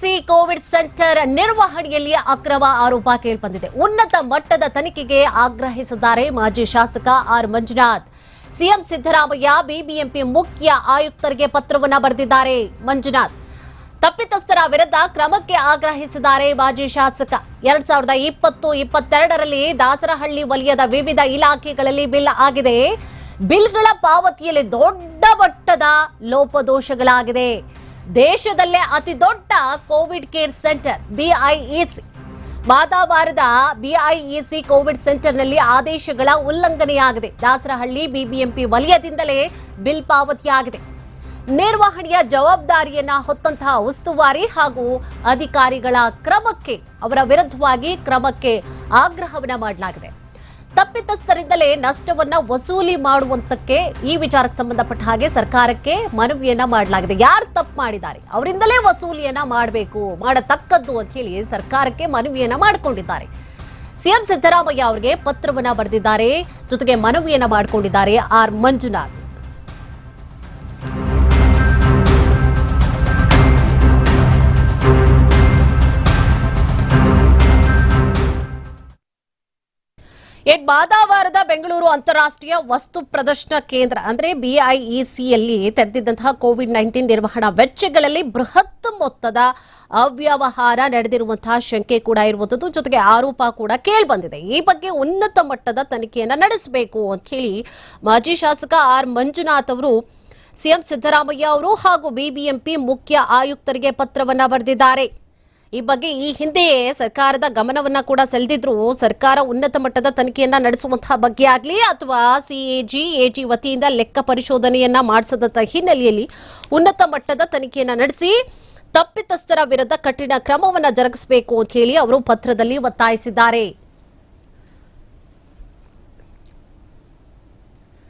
BIEC Covid centre ನಿರ್ವಹಣೆಯಲ್ಲಿ ಅಕ್ರಮ ಆರೋಪ ಕೇಳಿಬಂದಿದೆ. ಉನ್ನತ ಮಟ್ಟದ ತನಿಖೆಗೆ ಆಗ್ರಹಿಸಿದ್ದಾರೆ ಮಾಜಿ ಶಾಸಕ R Manjunath. CM Siddaramaiah, BBMP ಮುಖ್ಯ ಆಯುಕ್ತರಿಗೆ ಪತ್ರವನ್ನ ಬರೆದಿದ್ದಾರೆ. ಮಂಜುನಾಥ್, ತಪ್ಪಿತಸ್ಥರ ವಿರುದ್ಧ ಕ್ರಮಕ್ಕೆ ಆಗ್ರಹಿಸಿದ್ದಾರೆ ಮಾಜಿ ಶಾಸಕ. ಎರಡ್ ಸಾವಿರದ ಇಪ್ಪತ್ತು, ಇಪ್ಪತ್ತೆರಡರಲ್ಲಿ ದಾಸರಹಳ್ಳಿ ವಲಯದ ವಿವಿಧ ಇಲಾಖೆಗಳಲ್ಲಿ ಬಿಲ್ ಆಗಿದೆ. ಬಿಲ್ಗಳ ಪಾವತಿಯಲ್ಲಿ ದೊಡ್ಡ ಮಟ್ಟದ ಲೋಪದೋಷಗಳಾಗಿದೆ. ದೇಶದಲ್ಲೇ ಅತಿ ದೊಡ್ಡ ಕೋವಿಡ್ ಕೇರ್ ಸೆಂಟರ್ ಬಿಐಇಸಿ ಮಾದಾವಾರದ ಬಿಐಇಸಿ ಕೋವಿಡ್ ಸೆಂಟರ್ನಲ್ಲಿ ಆದೇಶಗಳ ಉಲ್ಲಂಘನೆಯಾಗಿದೆ. ದಾಸರಹಳ್ಳಿ ಬಿಬಿಎಂಪಿ ವಲಯದಿಂದಲೇ ಬಿಲ್ ಪಾವತಿಯಾಗಿದೆ. ನಿರ್ವಹಣೆಯ ಜವಾಬ್ದಾರಿಯನ್ನ ಹೊತ್ತಂತಹ ಉಸ್ತುವಾರಿ ಹಾಗೂ ಅಧಿಕಾರಿಗಳ ಕ್ರಮಕ್ಕೆ, ಅವರ ವಿರುದ್ಧವಾಗಿ ಕ್ರಮಕ್ಕೆ ಆಗ್ರಹವನ್ನ ಮಾಡಲಾಗಿದೆ. ತಪ್ಪಿತಸ್ಥರಿಂದಲೇ ನಷ್ಟವನ್ನ ವಸೂಲಿ ಮಾಡುವಂತಕ್ಕೆ ಈ ವಿಚಾರಕ್ಕೆ ಸಂಬಂಧಪಟ್ಟ ಹಾಗೆ ಸರ್ಕಾರಕ್ಕೆ ಮನವಿಯನ್ನ ಮಾಡಲಾಗಿದೆ. ಯಾರು ತಪ್ಪು ಮಾಡಿದ್ದಾರೆ? ಅವರಿಂದಲೇ ವಸೂಲಿಯನ್ನ ಮಾಡಬೇಕು, ಮಾಡತಕ್ಕದ್ದು ಅಂತ ಹೇಳಿ ಸರ್ಕಾರಕ್ಕೆ ಮನವಿಯನ್ನ ಮಾಡಿಕೊಂಡಿದ್ದಾರೆ. ಸಿಎಂ ಸಿದ್ದರಾಮಯ್ಯ ಅವರಿಗೆ ಪತ್ರವನ್ನ ಬರೆದಿದ್ದಾರೆ. ಜೊತೆಗೆ ಮನವಿಯನ್ನ ಮಾಡಿಕೊಂಡಿದ್ದಾರೆ ಆರ್ ಮಂಜುನಾಥ್. ಎಟ್ ಮಾದಾವಾರದ ಬೆಂಗಳೂರು ಅಂತಾರಾಷ್ಟ್ರೀಯ ವಸ್ತು ಪ್ರದರ್ಶನ ಕೇಂದ್ರ, ಅಂದ್ರೆ ಬಿಐಇಸಿಯಲ್ಲಿ ತೆರೆದಿದ್ದಂತಹ ಕೋವಿಡ್ ನೈನ್ಟೀನ್ ನಿರ್ವಹಣಾ ವೆಚ್ಚಗಳಲ್ಲಿ ಬೃಹತ್ ಮೊತ್ತದ ಅವ್ಯವಹಾರ ನಡೆದಿರುವಂತಹ ಶಂಕೆ ಕೂಡ ಇರುವಂತದ್ದು ಜೊತೆಗೆ ಆರೋಪ ಕೂಡ ಕೇಳಿಬಂದಿದೆ. ಈ ಬಗ್ಗೆ ಉನ್ನತ ಮಟ್ಟದ ತನಿಖೆಯನ್ನ ನಡೆಸಬೇಕು ಅಂತ ಹೇಳಿ ಮಾಜಿ ಶಾಸಕ ಆರ್ ಮಂಜುನಾಥ್ ಅವರು ಸಿಎಂ ಸಿದ್ದರಾಮಯ್ಯ ಅವರು ಹಾಗೂ ಬಿಬಿಎಂಪಿ ಮುಖ್ಯ ಆಯುಕ್ತರಿಗೆ ಪತ್ರವನ್ನ ಬರೆದಿದ್ದಾರೆ. ಈ ಬಗ್ಗೆ ಈ ಹಿಂದೆಯೇ ಸರ್ಕಾರದ ಗಮನವನ್ನ ಕೂಡ ಸೆಳೆದಿದ್ರು. ಸರ್ಕಾರ ಉನ್ನತ ಮಟ್ಟದ ತನಿಖೆಯನ್ನ ನಡೆಸುವಂತಹ ಬಗ್ಗೆ ಆಗಲಿ ಅಥವಾ ಸಿಎಜಿ ಎಜಿ ವತಿಯಿಂದ ಲೆಕ್ಕ ಪರಿಶೋಧನೆಯನ್ನ ಮಾಡಿಸದಂತ ಹಿನ್ನೆಲೆಯಲ್ಲಿ ಉನ್ನತ ಮಟ್ಟದ ತನಿಖೆಯನ್ನ ನಡೆಸಿ ತಪ್ಪಿತಸ್ಥರ ವಿರುದ್ಧ ಕಠಿಣ ಕ್ರಮವನ್ನ ಜರುಗಿಸಬೇಕು ಅಂತ ಹೇಳಿ ಅವರು ಪತ್ರದಲ್ಲಿ ಒತ್ತಾಯಿಸಿದ್ದಾರೆ.